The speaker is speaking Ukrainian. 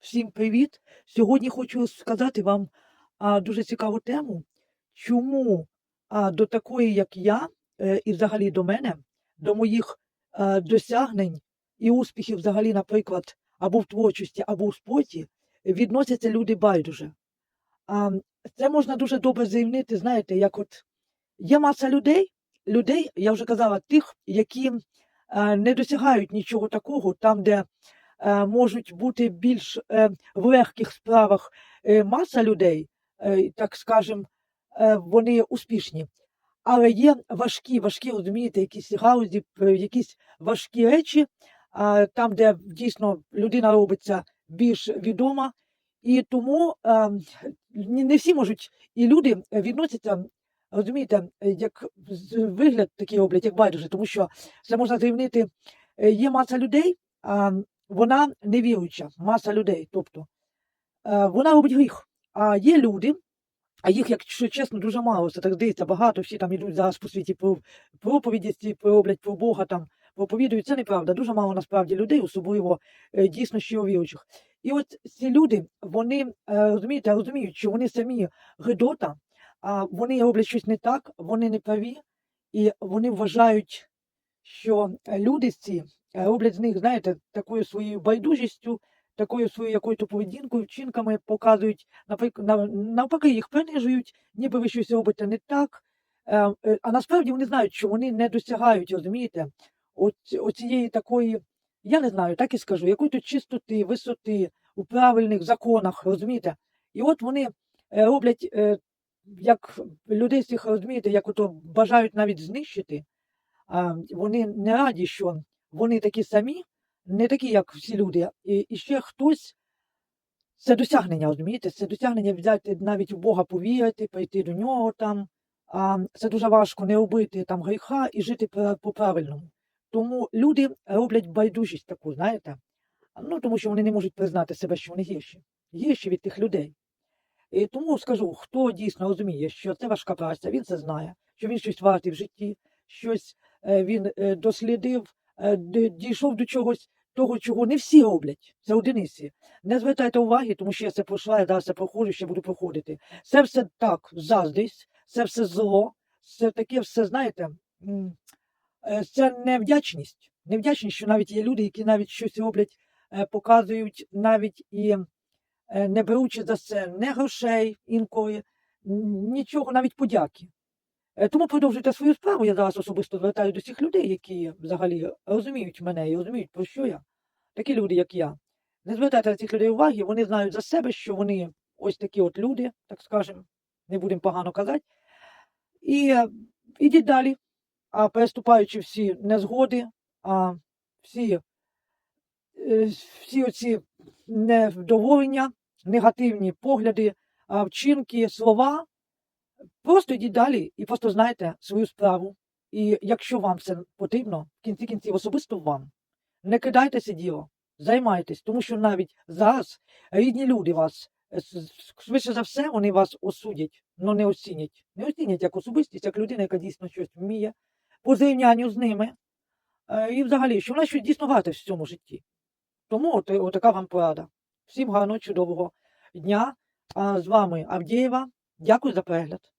Всім привіт! Сьогодні хочу сказати вам а, дуже цікаву тему, чому а, до такої, як я, е, і взагалі до мене, до моїх е, досягнень і успіхів, взагалі, наприклад, або в творчості, або в спорті, відносяться люди байдуже. А, це можна дуже добре заявнити, знаєте, як от є маса людей, людей, я вже казала, тих, які е, не досягають нічого такого, там, де можуть бути більш е, в легких справах е, маса людей, е, так скажем, е, вони успішні. Але є важкі, важкі, розумієте, якісь гаузі, е, якісь важкі речі, там, де дійсно людина робиться більш відома. І тому е, не всі можуть, і люди відносяться, розумієте, як вигляд такий роблять, як байдуже, тому що це можна зрівнити. е, Є маса людей, вона невіруюча, маса людей. Тобто е, вона робить гріх. А є люди, а їх, якщо чесно, дуже мало. Це так здається, багато. Всі там ідуть зараз по світі про проповіді, роблять про Бога там проповідують. Це неправда. Дуже мало насправді людей, особливо е, дійсно щиро віруючих. І от ці люди, вони е, розумієте, розуміють, що вони самі гидота, а вони роблять щось не так, вони не праві, і вони вважають, що е, люди ці е, роблять з них, знаєте, такою своєю байдужістю, такою своєю якоюсь поведінкою, вчинками показують, навпаки, їх принижують, ніби ви щось робите не так. Е, А насправді вони знають, що вони не досягають, розумієте, оцієї такої, я не знаю, так і скажу, якої-то чистоти, висоти у правильних законах, розумієте? І от вони роблять, як людей цих, розумієте, як ото бажають навіть знищити, вони не раді, що вони такі самі, не такі, як всі люди. І, і ще хтось, це досягнення, розумієте? Це досягнення взяти навіть у Бога повірити, прийти до нього там. А, це дуже важко не робити там гріха і жити по-правильному. Тому люди роблять байдужість таку, знаєте? Ну, тому що вони не можуть признати себе, що вони гірші. Гірші від тих людей. І тому скажу, хто дійсно розуміє, що це важка праця, він це знає, що він щось вартий в житті, щось він е, дослідив, е, дійшов до чогось того, чого не всі роблять. Це одиниці. Не звертайте уваги, тому що я це пройшла, я зараз це проходжу, ще буду проходити. Це все так, заздрість, це все зло, це таке все, знаєте, е, це невдячність. Невдячність, що навіть є люди, які навіть щось роблять, е, показують навіть і е, не беручи за це не грошей інколи, нічого, навіть подяки. Е, Тому продовжуйте свою справу. Я зараз особисто звертаю до всіх людей, які взагалі розуміють мене і розуміють, про що я. Такі люди, як я. Не звертайте на цих людей уваги, вони знають за себе, що вони ось такі от люди, так скажемо, не будемо погано казати. І е, ідіть далі, а переступаючи всі незгоди, а всі, е, всі оці невдоволення, негативні погляди, вчинки, слова, просто йдіть далі і просто знайте свою справу. І якщо вам це потрібно, в кінці кінців особисто вам, не кидайте це діло, займайтесь, тому що навіть зараз рідні люди вас, е, швидше за все, вони вас осудять, але не оцінять. Не оцінять як особистість, як людина, яка дійсно щось вміє, по зрівнянню з ними. Е, І взагалі, що вона щось дійсно варте в цьому житті. Тому от, от така вам порада. Всім гарного, чудового дня. А з вами Авдієва. Дякую за перегляд.